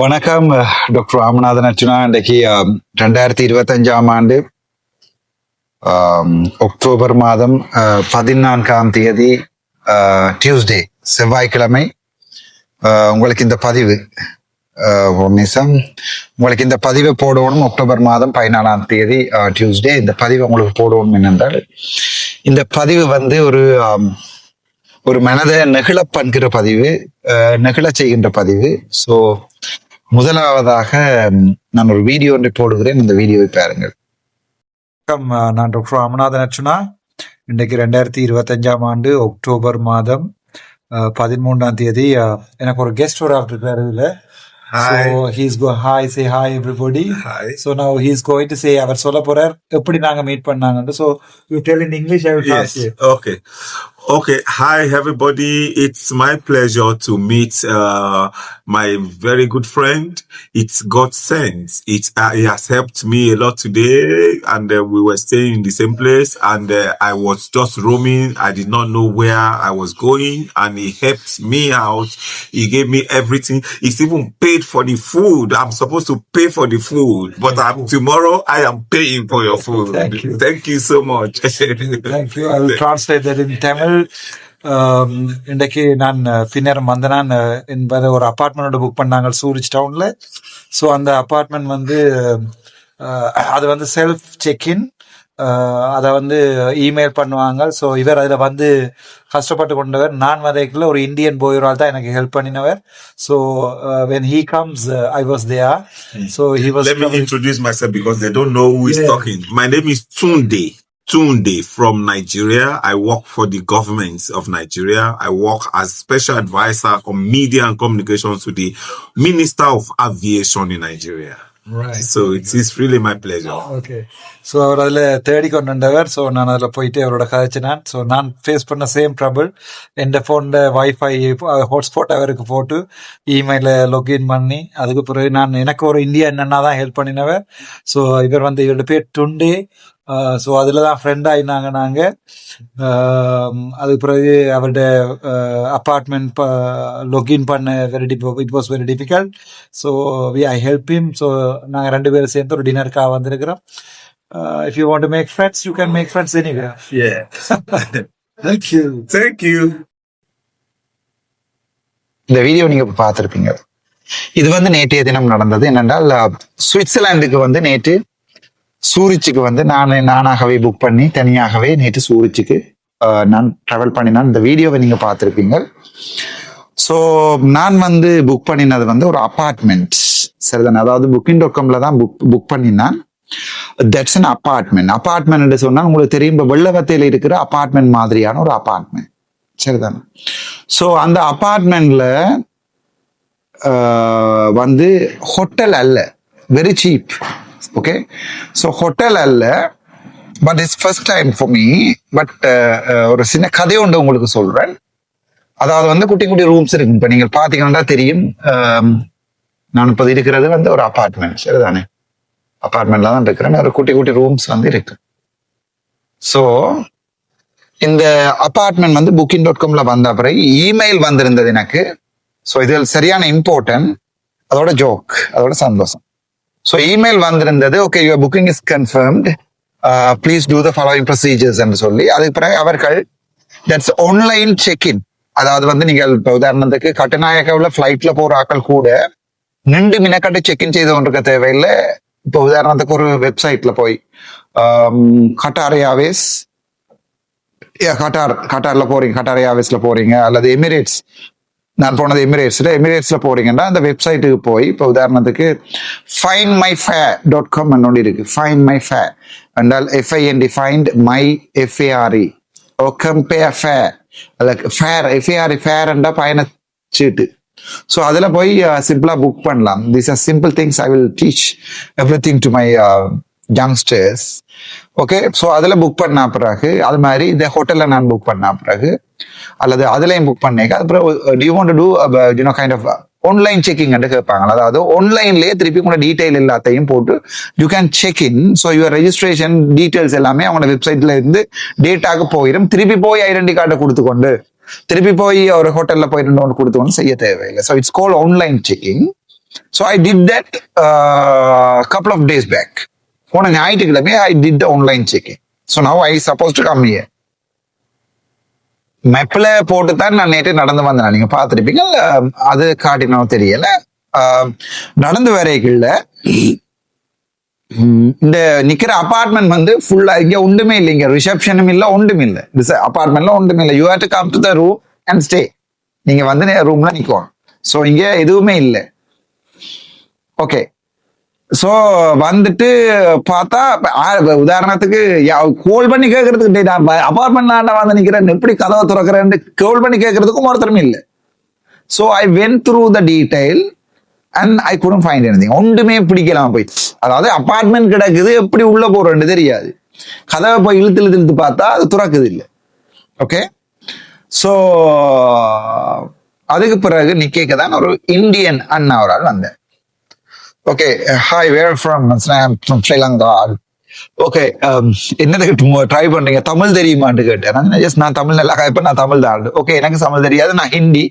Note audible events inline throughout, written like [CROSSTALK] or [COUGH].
வணக்கம் டாக்டர் ராமநாதன் அர்ஜுனா. இன்றைக்கு ரெண்டாயிரத்தி இருபத்தஞ்சாம் ஆண்டு அக்டோபர் மாதம் பதினான்காம் தேதி டியூஸ்டே செவ்வாய்க்கிழமை. உங்களுக்கு இந்த பதிவு ஆ, நிமிஷம். உங்களுக்கு இந்த பதிவை போடணும் அக்டோபர் மாதம் பதினாலாம் தேதி டியூஸ்டே இந்த பதிவு உங்களுக்கு போடணும் என்னென்றால் இந்த பதிவு வந்து ஒரு ஒரு மனதை நெகிழ பண்கிற பதிவு நெகிழ செய்கின்ற பதிவு. ஸோ முதலாவதாக நான் ஒரு வீடியோ ஒன்றை போடுகிறேன் இந்த வீடியோவை பாருங்கள் வணக்கம் நான் டாக்டர் ராமநாதன் அர்ச்சுனா இன்றைக்கு ரெண்டாயிரத்தி இருபத்தஞ்சாம் ஆண்டு அக்டோபர் மாதம் பதிமூன்றாம் தேதி எனக்கு ஒரு கெஸ்ட் ஒரு ஆஃப்டர் இருக்காரு இதுல Hi. So he's go hi say hi everybody. Hi. So now he's going to say அவர் சொல்ல போறார் எப்படி நாங்க மீட் பண்ணாங்கன்னு so you tell in English I will Yes. translate. Okay. Okay. Hi, everybody. It's my pleasure to meet uh, my very good friend. It's God sent. It uh, he has helped me a lot today, and uh, we were staying in the same place. And uh, I was just roaming. I did not know where I was going, and he helped me out. He gave me everything. He's even paid for the food. I'm supposed to pay for the food, but I'm, tomorrow I am paying for your [LAUGHS] food. Thank you. Thank you so much. Thank you. I will [LAUGHS] translate that in Tamil. Um, இன்றைக்கு நான் பின்னர் வந்து நான் அஹ், என்பதை ஒரு apartment book பண்ணாங்க Zurich டவுன்ல ஸோ அந்த அபார்ட்மெண்ட் வந்து அது வந்து செல்ஃப் செக்இன் அதை வந்து இமெயில் பண்ணுவாங்க. ஸோ இவர் அதில் வந்து கஷ்டப்பட்டு கொண்டவர். நான் வரைக்குள்ள ஒரு இந்தியன் போயரால் தான் எனக்கு ஹெல்ப் பண்ணினவர். So when he comes I was there so he was Let me introduce myself because they don't know who is Yeah. talking. My name is Tunde. Tunde from Nigeria. I work for the government of Nigeria. I work as special advisor on media and communications to the Minister of Aviation in Nigeria. Right. So it is really my pleasure. Okay so அவர் அதில் தேடி கொண்டு வந்தவர் so நான் அதில் போயிட்டு அவரோட கதைச்சினேன் so நான் ஃபேஸ் பண்ண சேம் ட்ரபிள் என் ஃபோனில் வைஃபை ஹாட்ஸ்பாட் அவருக்கு போட்டு இமெயிலில் login பண்ணி அதுக்கு பிறகு நான் எனக்கு ஒரு இந்தியா என்னன்னா தான் ஹெல்ப் பண்ணினவர் ஸோ இவர் வந்து இவரோட பேர் டுண்டே ஸோ அதில் தான் ஃப்ரெண்ட் ஆயினாங்க நாங்கள் அதுக்கு பிறகு அவரோட அப்பார்ட்மெண்ட் login பண்ண very it was very difficult so we I help him. So நாங்கள் ரெண்டு பேரும் சேர்ந்து ஒரு டின்னருக்காக வந்திருக்கிறோம். If you want to make friends you can make friends anyway Yeah. Thank you Thank you. இந்த வீடியோ நீங்க இப்ப பார்த்திருப்பீங்க. இது வந்து நேற்றைய தினம் நடந்தது. என்னென்றால் சுவிட்சர்லாந்துக்கு வந்து நேற்று சூரிச்சுக்கு வந்து நான் நானாகவே புக் பண்ணி தனியாகவே நேற்று சூரிச்சுக்கு நான் ட்ராவல் பண்ணினான் இந்த வீடியோவை நீங்கள் பார்த்துருப்பீங்க. ஸோ நான் வந்து புக் பண்ணினது வந்து ஒரு அபார்ட்மெண்ட் சரிதானே? அதாவது புக்கிங் டாட் தான் புக் புக் பண்ணினான். தட்ஸ் அன் அபார்ட்மெண்ட் அப்பார்ட்மெண்ட் சொன்னால் உங்களுக்கு தெரியும் இப்போ வெள்ளவத்தையில் இருக்கிற அபார்ட்மெண்ட் மாதிரியான ஒரு அப்பார்ட்மெண்ட் சரிதானே? ஸோ அந்த அப்பார்ட்மெண்ட்டில் வந்து ஹோட்டல் அல்ல. Very cheap okay so hotel அல்ல but it's first time for me but ஒரு சின்ன கதை ஒன்று உங்களுக்கு சொல்கிறேன் அதாவது வந்து குட்டி குட்டி ரூம்ஸ் இருக்கு. இப்போ நீங்கள் பார்த்தீங்கன்னா தெரியும் um, நான் இப்போ இருக்கிறது வந்து ஒரு அபார்ட்மெண்ட் சரிதானே? அப்பார்ட்மெண்ட்ல தான் இருக்கிறேன். ஒரு குட்டி குட்டி ரூம்ஸ் வந்து இருக்கு. ஸோ இந்த அப்பார்ட்மெண்ட் வந்து புக்கிங் டாட் காம்ல வந்த பிறகு இமெயில் வந்திருந்தது எனக்கு. ஸோ இதில் சரியான இம்பார்ட்டன்ட் அதோட ஜோக் அதோட சந்தோஷம். ஸோ இமெயில் வந்திருந்தது. Okay your booking is confirmed please do the following procedures என்று சொல்லி அதுக்கு பிறகு அவர்கள் தட்ஸ் ஆன்லைன் செக்இன் அதாவது வந்து நீங்கள் இப்போ உதாரணத்துக்கு கட்டுநாயக்காவில் ஃப்ளைட்டில் போகிற ஆட்கள் கூட நின்று மினக்கட்டு செக்இன் செய்து கொண்டிருக்க தேவையில்லை. இப்போ உதாரணத்துக்கு ஒரு வெப்சைட்டில் போய் ஆம், கட்டார் ஏர்வேஸ் கட்டார் கட்டாரில் போகிறீங்க கட்டார் ஏர்வேஸ்ல போகிறீங்க அல்லது எமிரேட்ஸ் நான் போனது எமிரேட்ஸில் எமிரேட்ஸில் போகிறீங்கன்னா அந்த வெப்சைட்டுக்கு போய் இப்போ உதாரணத்துக்கு find my fare dot com ஒன்று இருக்கு ஃபைன் மை ஃபே என்றால் F I N D find my F A R E oh compare fare அதில் ஃபேர் எஃப்ஏஆர்இ ஃபேர் என்றால் பயணச்சீட்டு. ஸோ அதில் போய் uh, சிம்பிளாக புக் பண்ணலாம். This are simple things I will teach every thing to my youngsters okay so அதில் book பண்ண பிறகு அது மாதிரி இந்த ஹோட்டலில் நான் புக் பண்ண பிறகு அல்லது அதுலேயும் புக் பண்ணேங்க அப்புறம் do you want to you know kind of online checking கேட்பாங்க அதாவது ஆன்லைன்லேயே திருப்பி கூட டீட்டெயில் எல்லாத்தையும் போட்டு you can check in so your registration details எல்லாமே அவங்களோட வெப்சைட்ல இருந்து டேட்டாக்கு போயிடும் திருப்பி போய் ஐடென்டி கார்டை கொடுத்துக்கொண்டு திருப்பி போய் ஒரு ஹோட்டல்ல போய் ரெண்டு ஒன்று கொடுத்துக்கொண்டு செய்ய தேவையில்லை. So it's call online checking so I did that couple of days back போன ஞாயிற்றுக்கிழமை I did online checking so now I suppose to come here மெப்பில் போட்டு தான் நான் நேற்று நடந்து வந்தேன். நீங்கள் பார்த்துருப்பீங்க. அது காட்டினோம் தெரியல. நடந்து வரைகளில் இந்த நிக்கிற அபார்ட்மெண்ட் வந்து ஃபுல்லா இங்க ஒன்றுமே இல்லை. இங்க ரிசப்ஷனும் இல்லை ஒன்றும் இல்லை. அபார்ட்மெண்ட்ல ஒன்றுமே இல்லை. You had to come to the room and stay நீங்க வந்து ரூம்ல நிற்குவோம் ஸோ இங்க எதுவுமே இல்லை. ஓகே ஸோ வந்துட்டு பார்த்தா உதாரணத்துக்கு கோல் பண்ணி கேட்கறதுக்கு நான் அபார்ட்மெண்ட் நான் வந்து நிக்கிறேன் எப்படி கதவை திறக்கிறேன்னு கோல் பண்ணி கேட்கறதுக்கும் ஒருத்தரும் இல்லை. So I went through the detail and I couldn't find anything. ஒன்றுமே பிடிக்கலாம் போய். அதாவது அபார்ட்மெண்ட் கிடக்குது எப்படி உள்ள போறேன்னு தெரியாது. கதவை போய் இழுத்து இழுத்து இழுத்து பார்த்தா அது துறக்குது இல்லை. ஓகே ஸோ அதுக்கு பிறகு நிக்கேக்க தான் ஒரு இந்தியன் அண்ணா ஒரு ஆள் வந்தேன். Okay hi where from from Sri Lanka okay என்னது என்னதுக்கு ட்ரை பண்றீங்க? தமிழ் தெரியுமான்னு கேட்டேன். நான் ஜஸ்ட் நான் தமிழ் நல்லா இப்போ நான் தமிழ் தான். ஓகே எனக்கு தமிழ் தெரியாது நான் ஹிந்தி.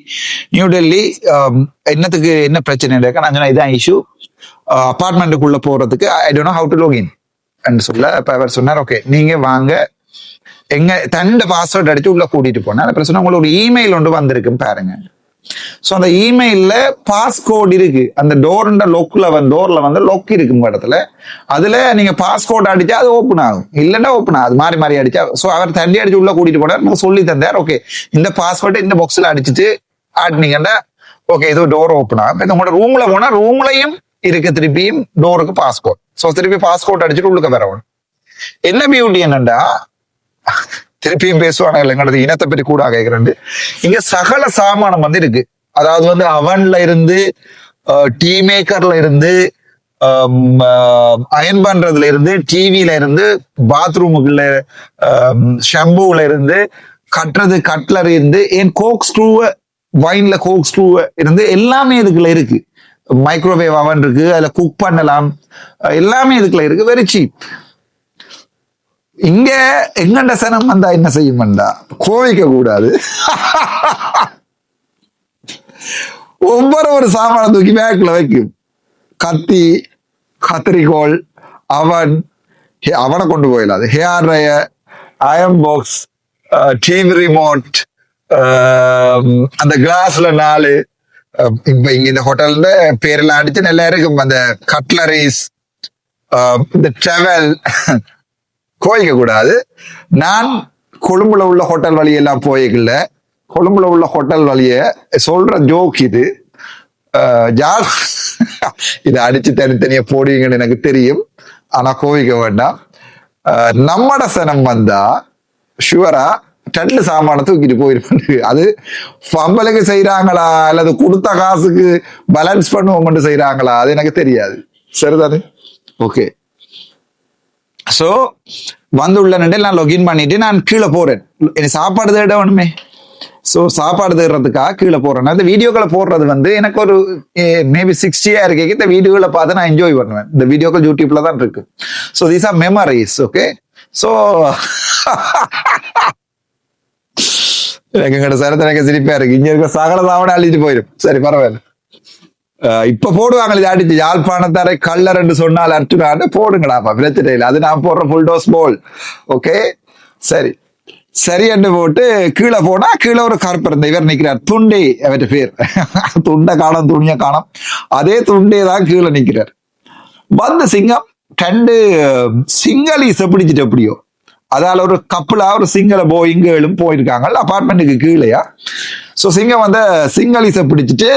நியூ டெல்லி um, என்னத்துக்கு என்ன பிரச்சனை இருக்கு நான் சொன்னேன் இதான் இஷ்யூ அப்பார்ட்மெண்ட்டுக்குள்ள uh, போறதுக்கு I don't know how to login சொல்ல இப்போ அவர் சொன்னார் ஓகே நீங்க வாங்க. எங்க தண்ட பாஸ்வேர்ட் அடிச்சு உள்ள கூட்டிட்டு போனேன் அப்புறம் சொன்னா உங்களுக்கு ஒரு இமெயில் ஒன்று வந்திருக்கும் பாருங்க. ஸோ அந்த இமெயிலில் பாஸ்கோட் இருக்கு. அந்த டோர்ன்ற லொக்கில் வந்து டோர்ல வந்து லொக் இருக்கும் இடத்துல. அதுல நீங்க பாஸ்கோட் அடிச்சா அது ஓப்பன் ஆகும். இல்லைன்னா ஓப்பன் ஆகும் மாறி மாறி அடிச்சா ஸோ அவர் தண்டி அடிச்சு உள்ள கூட்டிட்டு போனார். நமக்கு சொல்லி தந்தார் ஓகே இந்த பாஸ்வேர்டு இந்த பாக்ஸில் அடிச்சுட்டு ஆட்டினீங்கன்னா ஓகே இது டோர் ஓப்பன் ஆகும். இப்போ உங்களோட ரூம்ல போனா ரூம்லயும் இருக்கு. திருப்பியும் டோருக்கு பாஸ்கோட் ஸோ திருப்பி பாஸ்கோட் அடிச்சுட்டு உள்ளுக்க வரணும் என்ன பியூட்டி என்னண்டா? திருப்பியும் பேசுவாங்க எங்களது இனத்தை பற்றி கூட கேட்கிறேன் இங்க சகல சாமானம் வந்து இருக்கு. அதாவது வந்து அவன்ல இருந்து டீ மேக்கர்ல இருந்து அயன் பண்றதுல இருந்து டிவில இருந்து பாத்ரூமுக்குள்ள ஷம்பூல இருந்து கட்டுறது கட்லர் இருந்து என் கோக் ஸ்க்ரூவை வைன்ல கோக் ஸ்க்ரூவை இருந்து எல்லாமே இதுக்குள்ள இருக்கு. மைக்ரோவேவ் அவன் இருக்கு அதுல குக் பண்ணலாம். எல்லாமே இதுக்குள்ள இருக்கு. வெரி சீப் இங்க எங்கண்ட சனம் வந்தா என்ன செய்யும்டா கோவிக்க கூடாது. ஒவ்வொரு ஒரு சாமான தூக்கி பேக்ல வைக்கும். கத்தி கத்திரிக்கோள் அவன் ஹே- அவனை கொண்டு போயிடலாம் hair dryer iron box TV remote அந்த கிளாஸ்ல நாலு இப்ப இங்க இந்த ஹோட்டல்ல பேரெல்லாம் அடிச்சு நல்லா இருக்கும். அந்த கட்லரிஸ் இந்த ட்ரெவல் கோயிக்க கூடாது. நான் கொழும்புல உள்ள ஹோட்டல் வழியெல்லாம் போயிக்கல கொழும்புல உள்ள ஹோட்டல் வழிய சொல்ற ஜோக் இது. அஹ், [LAUGHS] இதை அடிச்சு தனித்தனியா போடுவீங்கன்னு எனக்கு தெரியும். ஆனா கோவிக்க வேண்டாம். நம்மட சனம் வந்தா ஷுவரா டல்லு சாமான தூக்கிட்டு போயிருப்பாங்க அது பம்பலுக்கு செய்யறாங்களா அல்லது கொடுத்த காசுக்கு பேலன்ஸ் பண்ணுவோம்னு செய்யறாங்களா அது எனக்கு தெரியாது. சரிதானே? ஓகே ஸோ வந்து உள்ள நின்று நான் லொகின் பண்ணிட்டு நான் கீழே போறேன். எனக்கு சாப்பாடு தேட வேணுமே. ஸோ சாப்பாடு தேடுறதுக்காக கீழே போறேன். அந்த வீடியோக்களை போடுறது வந்து எனக்கு ஒரு மேபி சிக்ஸ்டியா இருக்கேன் இந்த வீடியோகளை பார்த்து நான் என்ஜாய் பண்ணுவேன். இந்த வீடியோக்கள் யூடியூப்ல தான் இருக்கு. So these are memories okay so எனக்கு எங்கட சரத்தை எனக்கு சிரிப்பா இருக்கு. இங்க இருக்க சகல சாவனை அழிட்டு போயிடும். சரி பரவாயில்ல. இப்ப போடுவாங்க இது அடிச்சு யாழ்ப்பாணத்தரை கள்ளர் என்று சொன்னால் அர்ச்சுனான்னு போடுங்கடாப்பா பிரச்சனை இல்லை அது நான் போடுற ஃபுல் டோஸ் போல் ஓகே சரி. சரி என்று போட்டு கீழே போனா கீழே ஒரு கருப்பு இவர் நிக்கிறார். துண்டே அவர் பேர். [LAUGHS] துண்டை காணும் துணிய காணும். அதே துண்டே தான் கீழே நிக்கிறார். வந்த சிங்கம் ரெண்டு சிங்களீஸை பிடிச்சிட்டு எப்படியோ அதால ஒரு கப்பலா ஒரு சிங்கள போயிங்களும் போயிருக்காங்க அப்பார்ட்மெண்ட்டுக்கு கீழேயா? ஸோ சிங்கம் வந்து சிங்களீஸை பிடிச்சிட்டு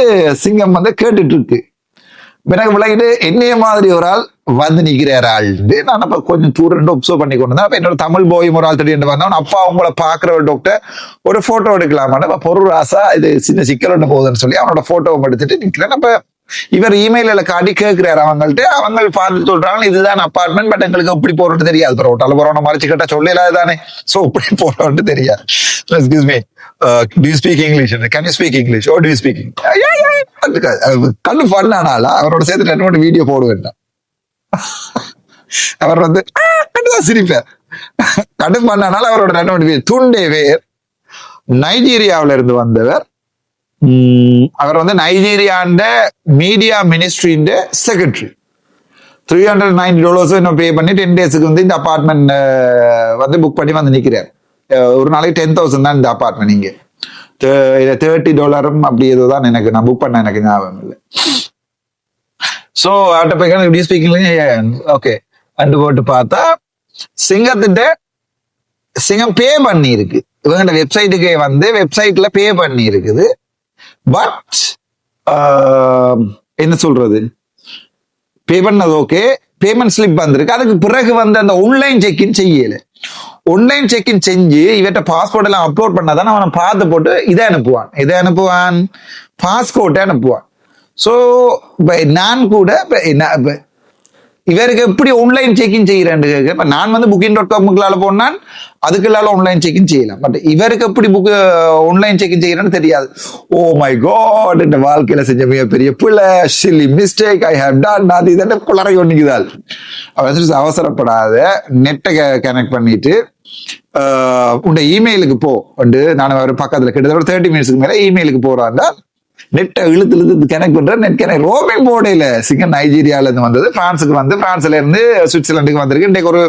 சிங்கம் வந்து கேட்டுட்டு இருக்கு எனக்கு விளக்கிட்டு என்னைய மாதிரி ஒரு ஆள் வந்து நிற்கிறார் ஆள் நான் அப்போ கொஞ்சம் தூரம் ஒப்சர்வ் பண்ணி கொண்டு வந்தேன். என்னோட தமிழ் போய் ஒரு ஆள் திடீர்னு வந்தவன் அப்பா அவங்கள பார்க்குற ஒரு டாக்டர் ஒரு ஃபோட்டோ எடுக்கலாமான்னு அப்ப பொருள் ராசா இது சின்ன சிக்கல் ஒன்று போகுதுன்னு சொல்லி அவனோட ஃபோட்டோவை எடுத்துட்டு நிற்கிறேன் அப்போ இவர் இமெயிலில் காட்டி கேட்கிறாரு அவங்கள்ட்ட. அவங்க பார்த்து சொல்றாங்க இதுதான் அப்பார்ட்மெண்ட் பட் எங்களுக்கு எப்படி போறோம்னு தெரியாது. ப்ரோ ஹோட்டல் போறோம் மறைச்சு கேட்டா சொல்லல தானே. சோ இப்படி போறோம்னு தெரியாது. Excuse me do speak English can you speak English oh do speaking கண்ணு பண்ணானால அவரோட சேர்த்து ரெண்டு மூணு வீடியோ போடுவேன் அவர் வந்து கண்டுதான் சிரிப்பார் கண்டு பண்ணானால அவரோட ரெண்டு மூணு பேர் துண்டே வேர் நைஜீரியாவில இருந்து வந்தவர் அவர் வந்து நைஜீரியாண்ட மீடியா மினிஸ்ட்ரியின் செக்ரட்டரி த்ரீ ஹண்ட்ரட் நைன்டி டாலர்ஸும் இன்னும் பே பண்ணி டென் டேஸுக்கு வந்து இந்த அப்பார்ட்மெண்ட் வந்து புக் பண்ணி வந்து நிற்கிறார் ஒரு நாளைக்கு டென் தௌசண்ட் தான் இந்த அப்பார்ட்மெண்ட் இங்கே. தேர்ட்டி டாலரும் அப்படி ஏதோ தான் எனக்கு நான் புக் பண்ண எனக்கு ஞாபகம் இல்லை. ஸோ அவர்கிட்ட போய் இப்படி ஸ்பீக்கிங் ஓகே அண்டு போட்டு பார்த்தா சிங்கத்திட்ட சிங்கம் பே பண்ணி இருக்கு இவங்க வெப்சைட்டுக்கே வந்து வெப்சைட்ல பே பண்ணி இருக்குது பட் என்ன சொல்றது? பே பண்ணது ஓகே பேமெண்ட் ஸ்லிப் வந்திருக்கு. அதுக்கு பிறகு வந்து அந்த ஆன்லைன் செக்இன் செய்யலை. ஆன்லைன் செக்இன் செஞ்சு இவர்கிட்ட பாஸ்போர்ட் எல்லாம் அப்லோட் பண்ணாதான் அவனை பார்த்து போட்டு இதை அனுப்புவான். இதை அனுப்புவான். பாஸ்போர்ட்டை அனுப்புவான். ஸோ நான் கூட இப்போ என்ன- இப்போ இவருக்கு எப்படி ஆன்லைன் செக்கிங் செய்யறேன் கேட்க இப்ப நான் வந்து புக்கிங் டாட் காமுக்குள்ளால போனால் அதுக்குள்ளால ஆன்லைன் செக்கிங் செய்யலாம். பட் இவருக்கு எப்படி புக் ஆன்லைன் செக்கிங் செய்யறேன்னு தெரியாது. ஓ மை காட் இந்த வாழ்க்கையில செஞ்ச மிகப்பெரிய பிள்ளை silly mistake I have done அது இதென்ன குளறை ஒண்ணுக்குதால் அவர் அவசரப்படாத நெட்டை கனெக்ட் பண்ணிட்டு ஆஹ், இமெயிலுக்கு போ. வந்து நான் ஒரு பக்கத்துல கிட்டத்தட்ட தேர்ட்டி மினிட்ஸ்க்கு மேல இமெயிலுக்கு போறாண்டா நெட்டை இழுத்து இழுத்து கனெக்ட் பண்ற நெட் கனெக்ட் ரோமிங் போர்டையில சிங்க நைஜீரியால இருந்து வந்தது. பிரான்ஸுக்கு வந்து பிரான்ஸ்ல இருந்து சுவிட்சர்லாந்துக்கு வந்திருக்கு. இன்றைக்கு ஒரு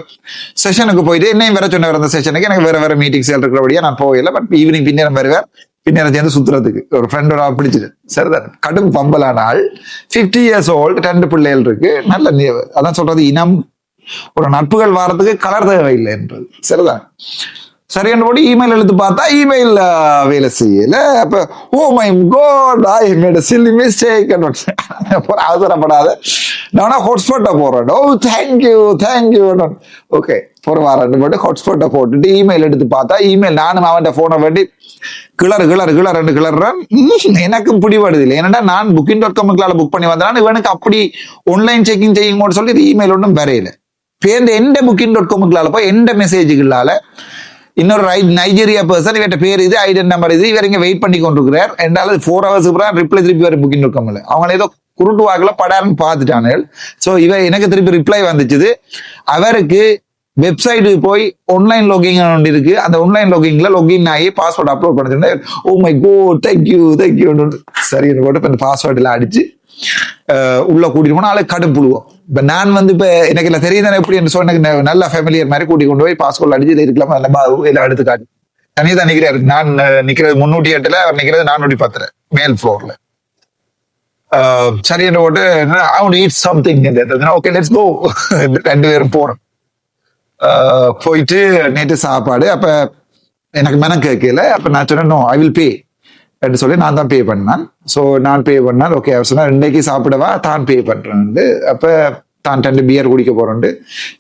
செஷனுக்கு போயிட்டு என்னையும் வேற சொன்ன அந்த செஷனுக்கு எனக்கு வேற வேற மீட்டிங்ஸ் இருக்கிறபடியா நான் போகல. பட் ஈவினிங் பின்னேரம் வருவேன் பின்னேரம் சேர்ந்து சுத்துறதுக்கு. ஒரு ஃப்ரெண்டோட பிடிச்சிட்டு. சரிதான் கடும் பம்பலானால் ஃபிஃப்டி இயர்ஸ் ஓல்டு ரெண்டு பிள்ளைகள் இருக்கு. நல்ல அதான் சொல்றது இனம். ஒரு நட்புகள் வாரத்துக்கு கலர் தேவையில்லை என்றது. சரிதான் சரியானபடி இமெயில் எடுத்து பார்த்தா இமெயில் வேலை செய்யல. அப்ப ஓ my god I made silly mistake அவசரப்படாத. நான் ஹாட்ஸ்பாட்டை போடுறேன் ஓ தேங்க்யூ தேங்க்யூ ஓகே போற ரெண்டு மட்டும் ஹாட்ஸ்பாட்டை போட்டுட்டு இமெயில் எடுத்து பார்த்தா இமெயில் நானும் அவன்கிட்ட போனை வேண்டி கிளறு கிளறு கிளறு ரெண்டு கிளறுறேன். எனக்கும் பிடிபடுது இல்லை. ஏன்னா நான் புக்கிங் டாட் காமுக்குள்ளால புக் பண்ணி வந்தேன் இவனுக்கு அப்படி ஆன்லைன் செக்கிங் செய்யுங்கன்னு சொல்லி இமெயில் ஒன்றும் வரையில. பேருந்து எந்த புக்கிங் டாட் காமுக்குள்ளால போய் எந்த மெசேஜுக்குள்ளால இன்னொரு ரை நைஜீரியா பர்சன் இவர்கிட்ட பேர் இது ஐடென்ட் நம்பர் இது இவர் இங்க வெயிட் பண்ணி கொண்டிருக்கிறார். ரெண்டாவது ஃபோர் ஹவர்ஸ் அப்புறம் ரிப்ளை திருப்பி வர புக்கிங் இருக்கமில்ல அவங்க ஏதோ குருட்டு வாக்கில் படாருன்னு பார்த்துட்டானுகள். ஸோ இவ எனக்கு திருப்பி ரிப்ளை வந்துச்சுது. அவருக்கு வெப்சைட்டு போய் ஆன்லைன் லாகிங் ஒன்று இருக்கு. அந்த ஆன்லைன் லாகிங்ல லாகின் ஆகி பாஸ்வேர்ட் அப்லோட் பண்ணிருந்தேன் ஓ my god thank you thank you சரி போட்டு இப்போ இந்த பாஸ்வேர்டில் அடிச்சு உள்ள கூட்டிட்டு போனால் ஆளு கடுப்புடுவோம் இப்ப நான் வந்து இப்ப எனக்கு இல்ல தெரியுதானே எப்படி என்று சொன்ன எனக்கு நல்ல ஃபேமிலியர் மாதிரி கூட்டி கொண்டு போய் பாஸ்கோல் அடிச்சு இதை இருக்கலாம் நல்ல பாபு இதில் எடுத்து காட்டு. தனியாக தான் நிக்கிறாரு. நான் நிக்கிறது முன்னூத்தி எட்டுல அவர் நிக்கிறது நானூத்தி பத்துல மேல் ஃப்ளோர்ல சரி என்று போட்டு அவன் eat something okay let's go ரெண்டு பேரும் போறோம். போயிட்டு நேற்று சாப்பாடு அப்ப எனக்கு மெனம் கேட்கல. அப்ப நான் சொன்னேன் ஐ வில் பே அப்படின்னு சொல்லி நான் தான் பே பண்ணேன். ஸோ நான் பே பண்ணால் ஓகே அவர் சொன்னால் இன்னைக்கு சாப்பிடவா? தான் பே பண்ணுறேன் அப்போ தான் ரெண்டு பியர் குடிக்க போகிறோண்டு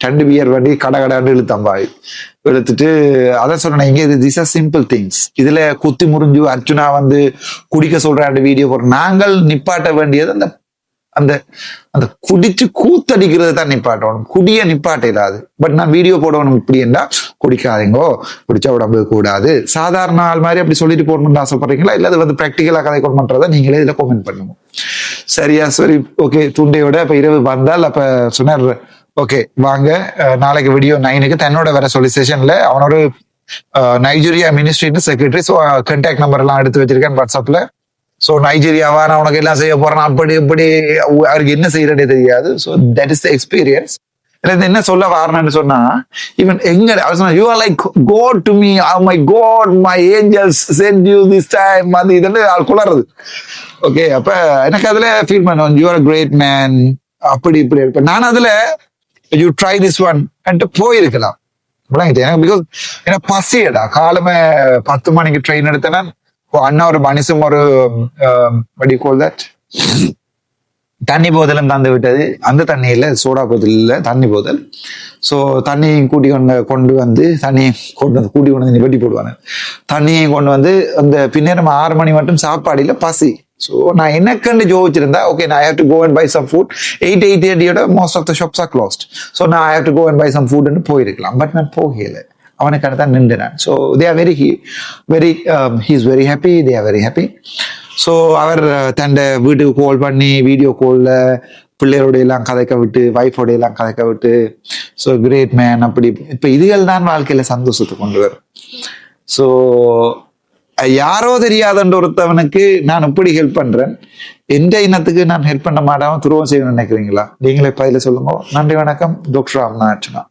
ரெண்டு பியர் வண்டி கடை கடாண்டு இழுத்தம்பாய் இழுத்துட்டு அதான் சொன்னேன் இங்கே இது திஸ் ஆர் சிம்பிள் திங்ஸ் இதில் குத்தி முறிஞ்சு அர்ஜுனா வந்து குடிக்க சொல்ற வீடியோ போடுறோம் நாங்கள் நிப்பாட்ட வேண்டியது அந்த அந்த அந்த குடிச்சு கூத்தடிக்கிறது தான் நிப்பாட்டணும். குடிய நிப்பாட்ட பட் நான் வீடியோ போடணும் இப்படி என்றா குடிக்காதீங்கோ. குடிச்சா உடம்பு கூடாது. சாதாரண ஆள் மாதிரி அப்படி சொல்லிட்டு போடணும்னு ஆசைப்படுறீங்களா? இல்ல அது வந்து ப்ராக்டிக்கலா கதை கொண்டு நீங்களே இதுல கமெண்ட் பண்ணுங்க. சரியா சரி ஓகே துண்டையோட இப்போ இரவு வந்தால் அப்ப சொன்னார் ஓகே வாங்க நாளைக்கு வீடியோ நைனுக்கு தன்னோட வர சொல்லி செஷன்ல அவனோட நைஜீரியா மினிஸ்ட்ரின்னு செக்ரட்டரி ஸோ கான்டாக்ட் நம்பர் எல்லாம் எடுத்து வச்சிருக்கேன் வாட்ஸ்அப்ல ஸோ நைஜீரியாவா நான் உனக்கு எல்லாம் செய்ய போறேன்? அப்படி இப்படி அவருக்கு என்ன செய்யறதே தெரியாது. So that is the experience எனக்கு என்ன சொல்ல வரணும்னு சொன்னா இவன் எங்க அவர் சொன்னா you are like god to me my god my angels sent you this time அது இதுன்னு ஆள் குளர்றது ஓகே அப்ப எனக்கு அதுல ஃபீல் பண்ணுவேன். யூ ஆர் கிரேட் மேன் அப்படி இப்படி இருப்பேன் நான் அதுல யூ ட்ரை திஸ் ஒன் போயிருக்கலாம். எனக்கு பிகாஸ் எனக்கு பசியடா காலமே பத்து மணிக்கு ட்ரெயின் எடுத்தேன்னா அண்ணா ஒரு மனுஷன் ஒரு வடி கோல் தட் தண்ணி போதலும் தந்து விட்டது. அந்த தண்ணியில சோடா போதல் இல்லை தண்ணி போதல். ஸோ தண்ணியும் கூட்டி கொண்டு கொண்டு வந்து தண்ணியை கொண்டு வந்து கூட்டி கொண்டு வந்து வெட்டி போடுவாங்க. தண்ணியையும் கொண்டு வந்து அந்த பின்னேரம் ஆறு மணி மட்டும் சாப்பாடில பசி. ஸோ நான் எனக்குன்னு ஜோதிச்சிருந்தா ஓகே நான் have to go and buy some food eight eight தேர்ட்டியோட most of the shops are closed so நான் have to go and buy some ஃபுட்னு போயிருக்கலாம். பட் நான் போகலை. அவனுக்கான தான் நின்றுனேன் so they are very very he is very happy they are very happy so our uh, தண்டை வீட்டுக்கு கால் பண்ணி video காலில் பிள்ளையோட எல்லாம் கதைக்க விட்டு ஒய்ஃபோட எல்லாம் கதைக்க விட்டு ஸோ கிரேட் மேன் அப்படி இப்போ இதுகள் தான் வாழ்க்கையில் சந்தோஷத்தை கொண்டு வரும். ஸோ யாரோ தெரியாதன்ற ஒருத்தவனுக்கு நான் இப்படி ஹெல்ப் பண்ணுறேன் எந்த இனத்துக்கு நான் ஹெல்ப் பண்ண மாட்டாமல் துருவம் செய்யணும்னு நினைக்கிறீங்களா? நீங்களே பதில சொல்லுங்க. நன்றி வணக்கம். டாக்டர் ராமநாதனா.